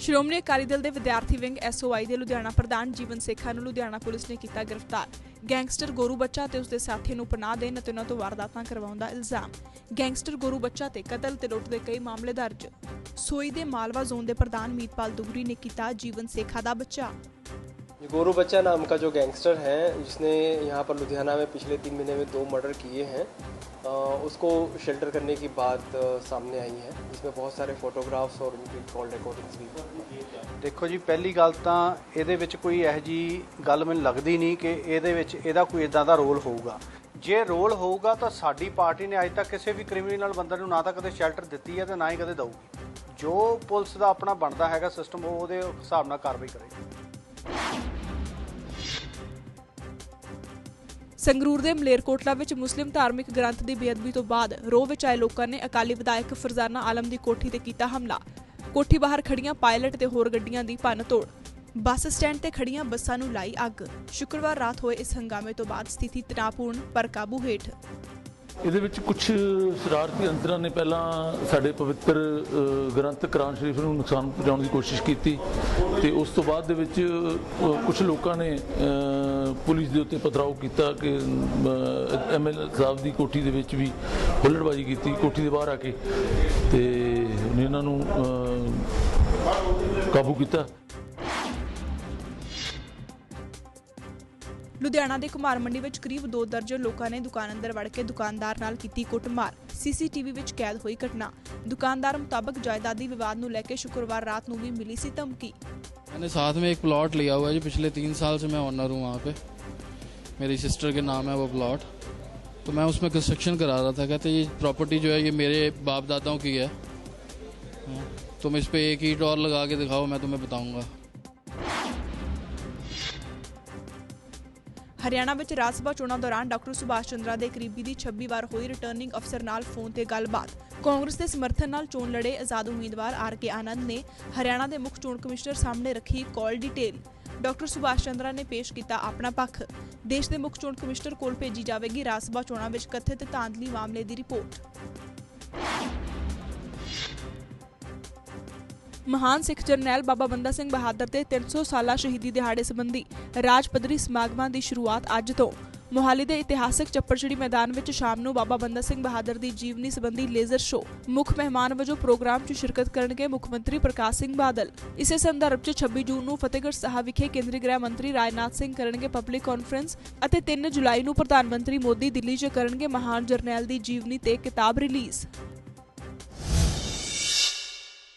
ਸ਼੍ਰੋਮਣੀ ਅਕਾਲੀ ਦਲ ਦੇ ਵਿਦਿਆਰਥੀ wing SOI ਦੇ ਲੁਧਿਆਣਾ ਪ੍ਰਧਾਨ ਜੀਵਨ ਸੇਖਾ ਨੂੰ ਲੁਧਿਆਣਾ ਪੁਲਿਸ ਨੇ ਕੀਤਾ ਗ੍ਰਿਫਤਾਰ। ਗੈਂਗਸਟਰ ਗੋਰੂ ਬੱਚਾ ਤੇ ਉਸਦੇ ਸਾਥੀ ਨੂੰ ਪਨਾਹ ਦੇਣ ਅਤੇ ਉਹਨਾਂ ਤੋਂ ਵਾਰਦਾਤਾਂ ਕਰਵਾਉਣ ਦਾ ਇਲਜ਼ਾਮ। ਗੈਂਗਸਟਰ ਗੋਰੂ ਬੱਚਾ ਤੇ ਕਤਲ ਤੇ ਲੁੱਟ ਦੇ ਕਈ ਮਾਮਲੇ ਦਰਜ। ਸੋਈ ਦੇ ਮਾਲਵਾ ਜ਼ੋਨ ਦੇ ਪ੍ਰਧਾਨ ਮੀਤਪਾਲ ਦੁਗਰੀ ਨੇ ਕੀਤਾ ਜੀਵਨ ਸੇਖਾ ਦਾ ਬਚਾਅ। ये गोरू बच्चा नाम का जो गैंगस्टर है जिसने यहाँ पर लुधियाना में पिछले तीन महीने में दो मर्डर किए हैं अ, उसको शेल्टर करने की बात अ, सामने आई है जिसमें बहुत सारे फोटोग्राफ्स और उनकी कॉल रिकॉर्डिंग्स भी ਦੇਖੋ ਜੀ ਪਹਿਲੀ ਗੱਲ ਤਾਂ ਇਹਦੇ ਵਿੱਚ ਕੋਈ ਇਹੋ ਜੀ ਗੱਲ ਮੈਨੂੰ ਲੱਗਦੀ ਨਹੀਂ ਕਿ ਇਹਦੇ ਵਿੱਚ ਇਹਦਾ ਕੋਈ ਇਦਾਂ ਦਾ ਰੋਲ ਹੋਊਗਾ ਜੇ ਰੋਲ ਹੋਊਗਾ ਤਾਂ ਸਾਡੀ ਪਾਰਟੀ ਨੇ ਅੱਜ ਤੱਕ ਕਿਸੇ ਵੀ ਕ੍ਰਿਮੀਨਲ ਬੰਦੇ ਨੂੰ ਨਾ ਤਾਂ ਕਦੇ ਸ਼ੈਲਟਰ ਦਿੱਤੀ ਹੈ ਤੇ ਨਾ ਹੀ ਕਦੇ ਦਊਗੀ ਜੋ ਪੁਲਿਸ ਦਾ ਆਪਣਾ ਬਣਦਾ ਹੈਗਾ ਸਿਸਟਮ ਉਹ ਉਹਦੇ ਹਿਸਾਬ ਨਾਲ ਕਾਰਵਾਈ ਕਰੇਗੀ ਸੰਗਰੂਰ ਦੇ ਮਲੇਰਕੋਟਲਾ ਵਿੱਚ ਮੁਸਲਿਮ ਧਾਰਮਿਕ ਗ੍ਰੰਥ ਦੀ ਬੇਅਦਬੀ ਤੋਂ ਬਾਅਦ ਰੋਹ ਵਿੱਚ ਆਏ ਲੋਕਾਂ ਨੇ ਅਕਾਲੀ ਵਿਧਾਇਕ ਫਰਜ਼ਾਨਾ ਆਲਮ ਦੀ ਕੋਠੀ ਤੇ ਕੀਤਾ ਹਮਲਾ। ਕੋਠੀ ਬਾਹਰ ਖੜੀਆਂ ਪਾਇਲਟ ਤੇ ਹੋਰ ਗੱਡੀਆਂ ਦੀ ਭੰਨ ਤੋੜ ਬੱਸ ਸਟੈਂਡ ਤੇ ਖੜੀਆਂ ਬੱਸਾਂ ਨੂੰ ਲਾਈ ਅੱਗ। ਸ਼ੁੱਕਰਵਾਰ ਰਾਤ ਹੋਏ ਇਸ ਹੰਗਾਮੇ ਤੋਂ ਬਾਅਦ ਸਥਿਤੀ ਤਣਾਅਪੂਰਨ ਪਰ ਕਾਬੂ ਹੇਠ। ਇਹਦੇ ਵਿੱਚ ਕੁਝ ਸ਼ਰਾਰਤੀ ਅੰਤਰਾਂ ਨੇ ਪਹਿਲਾਂ ਸਾਡੇ ਪਵਿੱਤਰ ਗ੍ਰੰਥ ਕੁਰਾਨ ਸ਼ਰੀਫ ਨੂੰ ਨੁਕਸਾਨ ਪਹੁੰਚਾਉਣ ਦੀ ਕੋਸ਼ਿਸ਼ ਕੀਤੀ ਤੇ ਉਸ ਤੋਂ ਬਾਅਦ ਦੇ ਵਿੱਚ ਕੁਝ ਲੋਕਾਂ ਨੇ ਪੁਲਿਸ ਦੇ ਉੱਤੇ ਪਥਰਾਓ ਕੀਤਾ ਕਿ ਐਮਐਲ ਸਾਹਿਬ ਦੀ ਕੋਠੀ ਦੇ ਵਿੱਚ ਵੀ ਹੁੱਲੜਬਾਜੀ ਕੀਤੀ, ਕੋਠੀ ਦੇ ਬਾਹਰ ਆ ਕੇ ਤੇ ਇਹਨਾਂ ਨੂੰ ਕਾਬੂ ਕੀਤਾ। ਲੁਧਿਆਣਾ ਦੇ ਕੁਮਾਰ ਮੰਡੀ ਵਿੱਚ ਕਰੀਬ 2 ਦਰਜਨ ਲੋਕਾਂ ਨੇ ਦੁਕਾਨ ਅੰਦਰ ਵੜ ਕੇ ਦੁਕਾਨਦਾਰ ਨਾਲ ਕੀਤੀ ਕੁੱਟਮਾਰ ਸੀਸੀਟੀਵੀ ਵਿੱਚ ਕੈਦ ਹੋਈ ਘਟਨਾ ਦੁਕਾਨਦਾਰ ਮੁਤਾਬਕ ਜਾਇਦਾਦੀ ਵਿਵਾਦ ਨੂੰ ਲੈ ਕੇ ਸ਼ੁੱਕਰਵਾਰ ਰਾਤ ਨੂੰ ਵੀ ਮਿਲੀ ਸੀ ਧਮਕੀ मैंने साथ में एक प्लॉट लिया हुआ है जी पिछले तीन साल से मैं ऑनर हूँ वहाँ पे मेरी सिस्टर के नाम है वो प्लॉट तो मैं उसमें कंस्ट्रक्शन करा रहा था कहते ये प्रॉपर्टी जो है ये मेरे बाप दादाओं की है हाँ, तुम इस पे एक ईट और लगा के दिखाओ मैं तुम्हें बताऊंगा ਹਰਿਆਣਾ ਵਿੱਚ ਰਾਜ ਸਭਾ ਚੋਣਾਂ ਦੌਰਾਨ ਡਾਕਟਰ ਸੁਭਾਸ਼ ਚੰਦਰਾ ਦੇ ਕਰੀਬੀ ਦੀ 26 ਵਾਰ ਹੋਈ ਰਿਟਰਨਿੰਗ ਅਫਸਰ ਨਾਲ ਫੋਨ ਤੇ ਗੱਲਬਾਤ। ਕਾਂਗਰਸ ਦੇ ਸਮਰਥਨ ਨਾਲ ਚੋਣ ਲੜੇ ਆਜ਼ਾਦ ਉਮੀਦਵਾਰ ਆਰ ਕੇ ਆਨੰਦ ਨੇ ਹਰਿਆਣਾ ਦੇ ਮੁੱਖ ਚੋਣ ਕਮਿਸ਼ਨਰ ਸਾਹਮਣੇ ਰੱਖੀ call detail doctor Subhash Chandra ਨੇ ਪੇਸ਼ ਕੀਤਾ ਆਪਣਾ ਪੱਖ। ਦੇਸ਼ ਦੇ ਮੁੱਖ ਚੋਣ ਕਮਿਸ਼ਨਰ ਕੋਲ ਭੇਜੀ ਜਾਵੇਗੀ ਰਾਜ ਸਭਾ ਚੋਣਾਂ ਵਿੱਚ ਕਥਿਤ ਧਾਂਦਲੀ ਮਾਮਲੇ ਦੀ ਰਿਪੋਰਟ। ਮਹਾਨ ਸਿੱਖ ਜਰਨੈਲ ਬਾਬਾ ਬੰਦਾ ਸਿੰਘ ਬਹਾਦਰ ਦੇ 300 ਸਾਲਾ ਸ਼ਹੀਦੀ ਦਿਹਾੜੇ ਸੰਬੰਧੀ ਰਾਜ ਪੱਧਰੀ ਸਮਾਗਮਾਂ ਦੀ ਸ਼ੁਰੂਆਤ ਅੱਜ ਤੋਂ ਮੋਹਾਲੀ ਦੇ ਇਤਿਹਾਸਕ ਚੱਪੜਚਿੜੀ ਮੈਦਾਨ ਵਿੱਚ ਸ਼ਾਮ ਨੂੰ ਬਾਬਾ ਬੰਦਾ ਸਿੰਘ ਬਹਾਦਰ ਦੀ ਜੀਵਨੀ ਸੰਬੰਧੀ ਲੇਜ਼ਰ ਸ਼ੋਅ ਮੁੱਖ ਮਹਿਮਾਨ ਵਜੋਂ ਪ੍ਰੋਗਰਾਮ 'ਚ ਸ਼ਿਰਕਤ ਕਰਨਗੇ ਮੁੱਖ ਮੰਤਰੀ ਪ੍ਰਕਾਸ਼ ਸਿੰਘ ਬਾਦਲ। ਇਸੇ ਸੰਦਰਭ 'ਚ 26 ਜੂਨ ਨੂੰ ਫਤਿਹਗੜ੍ਹ ਸਾਹਿਬ ਵਿਖੇ ਕੇਂਦਰੀ ਗ੍ਰਹਿ ਮੰਤਰੀ ਰਾਜਨਾਥ ਸਿੰਘ ਕਰਨਗੇ ਪਬਲਿਕ ਕਾਨਫਰੰਸ ਅਤੇ 3 ਜੁਲਾਈ ਨੂੰ ਪ੍ਰਧਾਨ ਮੰਤਰੀ ਮੋਦੀ ਦਿੱਲੀ 'ਚ ਕਰਨਗੇ ਮਹਾਨ ਜਰਨੈਲ ਦੀ ਜੀਵਨੀ ਤੇ ਕਿਤਾਬ ਰਿਲੀਜ਼।